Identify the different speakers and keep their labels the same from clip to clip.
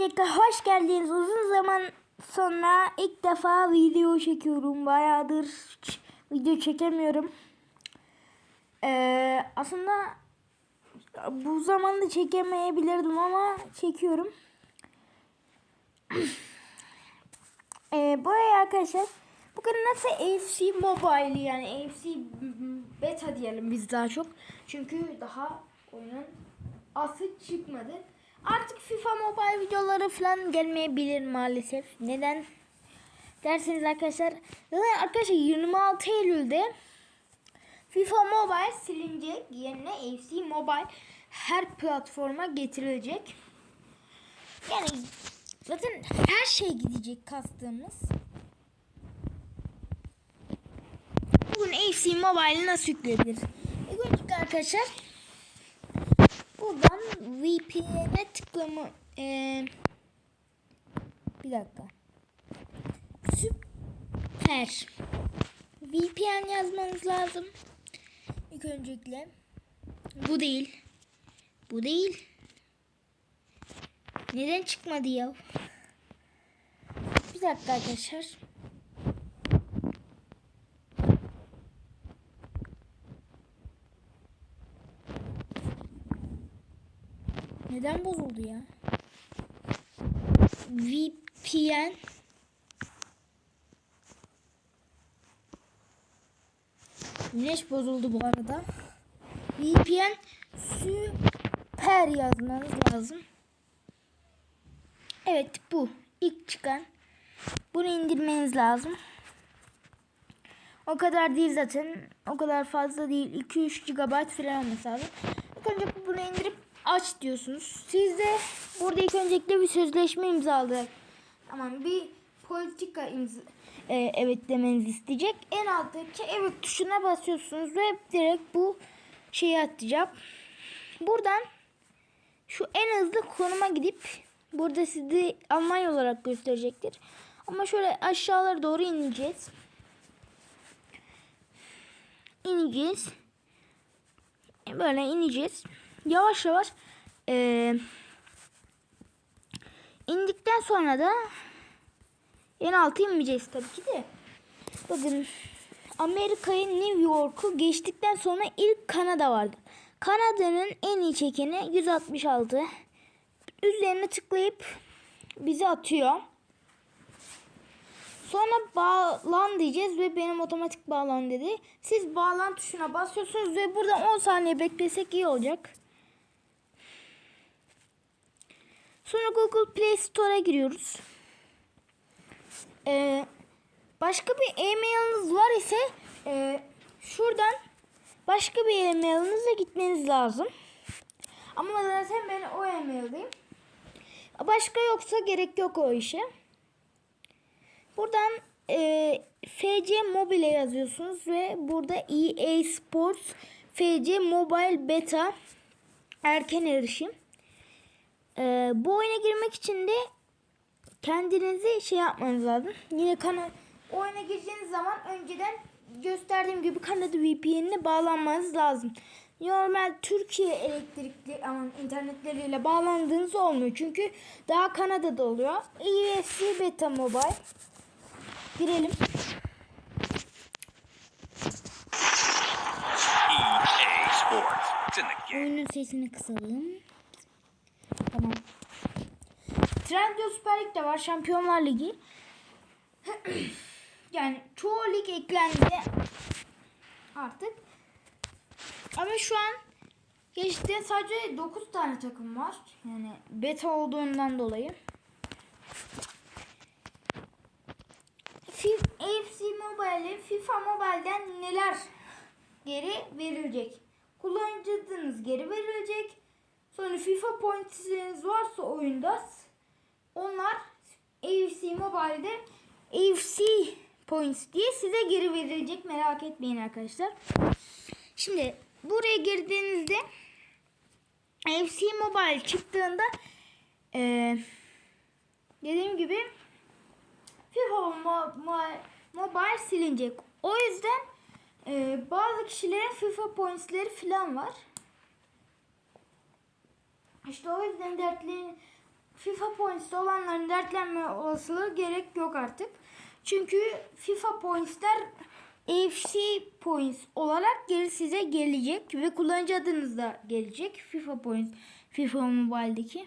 Speaker 1: Öncelikle hoş geldiniz. Uzun zaman sonra ilk defa video çekiyorum. Bayağıdır video çekemiyorum. Ee, aslında bu zamanda çekemeyebilirdim ama çekiyorum. ee, buraya arkadaşlar bugün nasıl AFC Mobile yani AFC Beta diyelim biz daha çok. Çünkü daha oyunun asıl çıkmadı. Artık FIFA Mobile videoları falan gelmeyebilir maalesef. Neden derseniz arkadaşlar. Zaten arkadaşlar 26 Eylül'de FIFA Mobile silinecek. Yerine AFC Mobile her platforma getirilecek. Yani zaten her şey gidecek kastığımız. Bugün AFC Mobile'i nasıl? İlk önce arkadaşlar buradan VPN'e tıklama eee, bir dakika. Süper. VPN yazmanız lazım. İlk öncelikle bu değil. Bu değil. Neden çıkmadı ya? Bir dakika arkadaşlar. Neden bozuldu ya? VPN Güneş bozuldu bu arada. VPN süper yazmanız lazım. Evet bu ilk çıkan. Bunu indirmeniz lazım. O kadar değil zaten. O kadar fazla değil. 2-3 GB falan olması lazım. İlk önce bunu indirip aç diyorsunuz. Siz de burada ilk öncelikle bir sözleşme imzaladık. Tamam bir politika imza e, evet demenizi isteyecek. En alttaki evet tuşuna basıyorsunuz ve direkt bu şeyi atacak. Buradan şu en hızlı konuma gidip burada sizi Almanya olarak gösterecektir. Ama şöyle aşağılara doğru ineceğiz. İneceğiz. Böyle ineceğiz. Yavaş yavaş ee, indikten sonra da en altı inmeyeceğiz tabii ki de. Bakın Amerika'yı New York'u geçtikten sonra ilk Kanada vardı. Kanada'nın en iyi çekeni 166. Üzerine tıklayıp bizi atıyor. Sonra bağlan diyeceğiz ve benim otomatik bağlan dedi. Siz bağlan tuşuna basıyorsunuz ve burada 10 saniye beklesek iyi olacak. Sonra Google Play Store'a giriyoruz. Ee, başka bir e-mailiniz var ise e, şuradan başka bir e-mailinize gitmeniz lazım. Ama zaten ben o e-maildeyim. Başka yoksa gerek yok o işe. Buradan e, FC Mobile yazıyorsunuz ve burada EA Sports FC Mobile Beta erken erişim. E, bu oyuna girmek için de kendinizi şey yapmanız lazım. Yine kanal oyuna gireceğiniz zaman önceden gösterdiğim gibi Kanada VPN'ine bağlanmanız lazım. Normal Türkiye elektrikli ama internetleriyle bağlandığınız olmuyor. Çünkü daha Kanada'da oluyor. ESC Beta Mobile. Girelim.
Speaker 2: Game.
Speaker 1: Oyunun sesini kısalım. Tamam. Trendyol Süper Lig de var. Şampiyonlar Ligi. yani çoğu lig eklendi. Artık. Ama şu an geçti sadece 9 tane takım var. Yani beta olduğundan dolayı. AFC Mobile, FIFA Mobile'den neler geri verilecek? Kullanıcınız geri verilecek. Sonra FIFA points'iniz varsa oyunda onlar AFC Mobile'de AFC points diye size geri verilecek. Merak etmeyin arkadaşlar. Şimdi buraya girdiğinizde AFC Mobile çıktığında eee dediğim gibi FIFA Mo- Mo- Mobile silinecek. O yüzden e, bazı kişilerin FIFA pointsleri falan var. İşte o yüzden dertli FIFA Points'te olanların dertlenme olasılığı gerek yok artık. Çünkü FIFA Points'ler AFC Points olarak geri size gelecek ve kullanıcı adınız da gelecek. FIFA Points, FIFA Mobile'deki.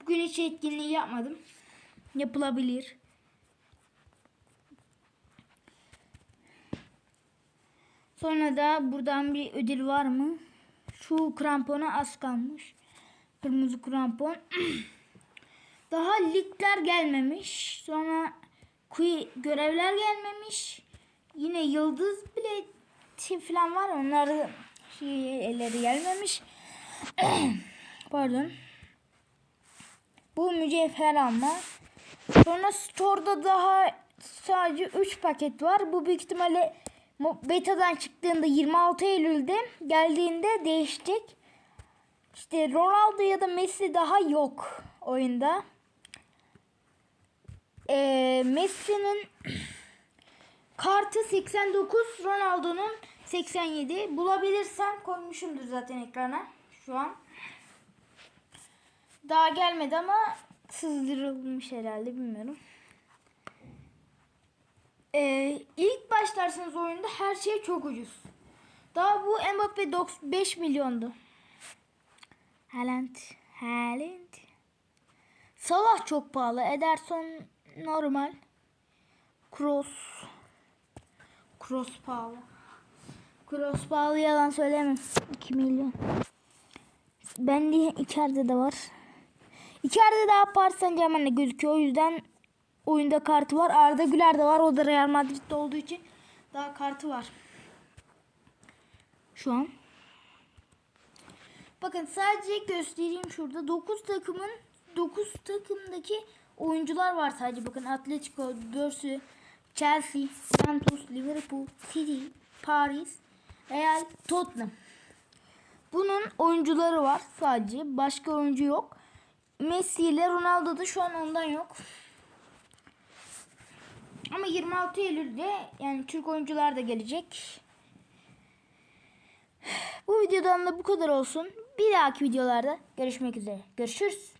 Speaker 1: Bugün hiç etkinliği yapmadım. Yapılabilir. Sonra da buradan bir ödül var mı? Şu krampona az kalmış. Kırmızı krampon. Daha ligler gelmemiş. Sonra görevler gelmemiş. Yine yıldız bileti falan var. Onları şeyleri gelmemiş. Pardon. Bu mücevher alma. Sonra store'da daha sadece 3 paket var. Bu büyük ihtimalle betadan çıktığında 26 Eylül'de geldiğinde değişecek. İşte Ronaldo ya da Messi daha yok oyunda. Ee, Messi'nin kartı 89, Ronaldo'nun 87. Bulabilirsem koymuşumdur zaten ekrana şu an. Daha gelmedi ama sızdırılmış herhalde bilmiyorum. Ee, ilk başlarsanız oyunda her şey çok ucuz. Daha bu Mbappe 5 milyondu. Haaland, Haaland. Salah çok pahalı. Ederson normal. Kroos. Kroos pahalı. Kroos pahalı yalan söylemem. 2 milyon. Ben de içeride de var. İçeride daha Saint Germain'de gözüküyor. O yüzden oyunda kartı var. Arda Güler de var. O da Real Madrid'de olduğu için daha kartı var. Şu an. Bakın sadece göstereyim şurada. 9 takımın 9 takımdaki oyuncular var sadece. Bakın Atletico, Dorsu, Chelsea, Juventus, Liverpool, City, Paris, Real, Tottenham. Bunun oyuncuları var sadece. Başka oyuncu yok. Messi ile Ronaldo da şu an ondan yok. Ama 26 Eylül'de yani Türk oyuncular da gelecek. Bu videodan da bu kadar olsun. Bir dahaki videolarda görüşmek üzere. Görüşürüz.